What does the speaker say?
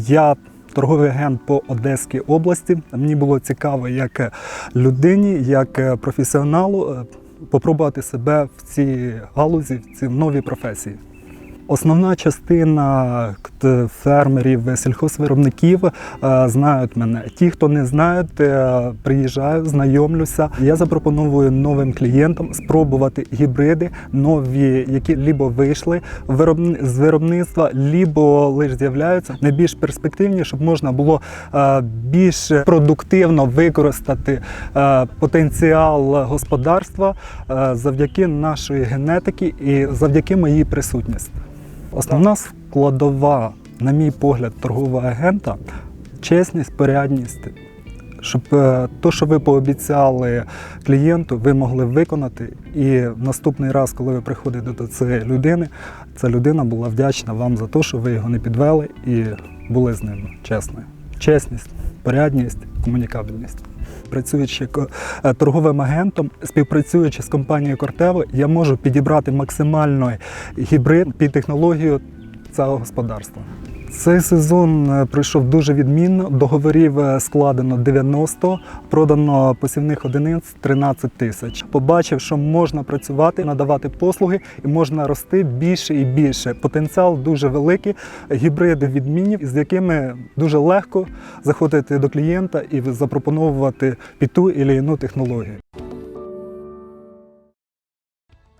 Я торговий агент по Одеській області. Мені було цікаво як людині, як професіоналу е, попробувати себе в цій галузі, в цій новій професії. Основна частина к- фермерів, сільхозвиробників е, знають мене. Ті, хто не знають, е, приїжджаю, знайомлюся. Я запропоную новим клієнтам спробувати гібриди, нові, які лібо вийшли з виробництва, лібо лише з'являються найбільш перспективні, щоб можна було е, більш продуктивно використати е, потенціал господарства е, завдяки нашої генетики і завдяки моїй присутності. Основна складова, на мій погляд, торгового агента чесність, порядність. Щоб е, то, що ви пообіцяли клієнту, ви могли виконати. І наступний раз, коли ви приходите до цієї людини, ця людина була вдячна вам за те, що ви його не підвели і були з ним чесною. Чесність, порядність, комунікабельність. Працюючи е, торговим агентом, співпрацюючи з компанією Кортево, я можу підібрати максимально гібрид під технологію цього господарства. Цей сезон е, пройшов дуже відмінно. Договорів е, складено 90, продано посівних одиниць 13 тисяч. Побачив, що можна працювати, надавати послуги і можна рости більше і більше. Потенціал дуже великий, гібриди відмінні, з якими дуже легко заходити до клієнта і запропонувати під ту і іну технологію.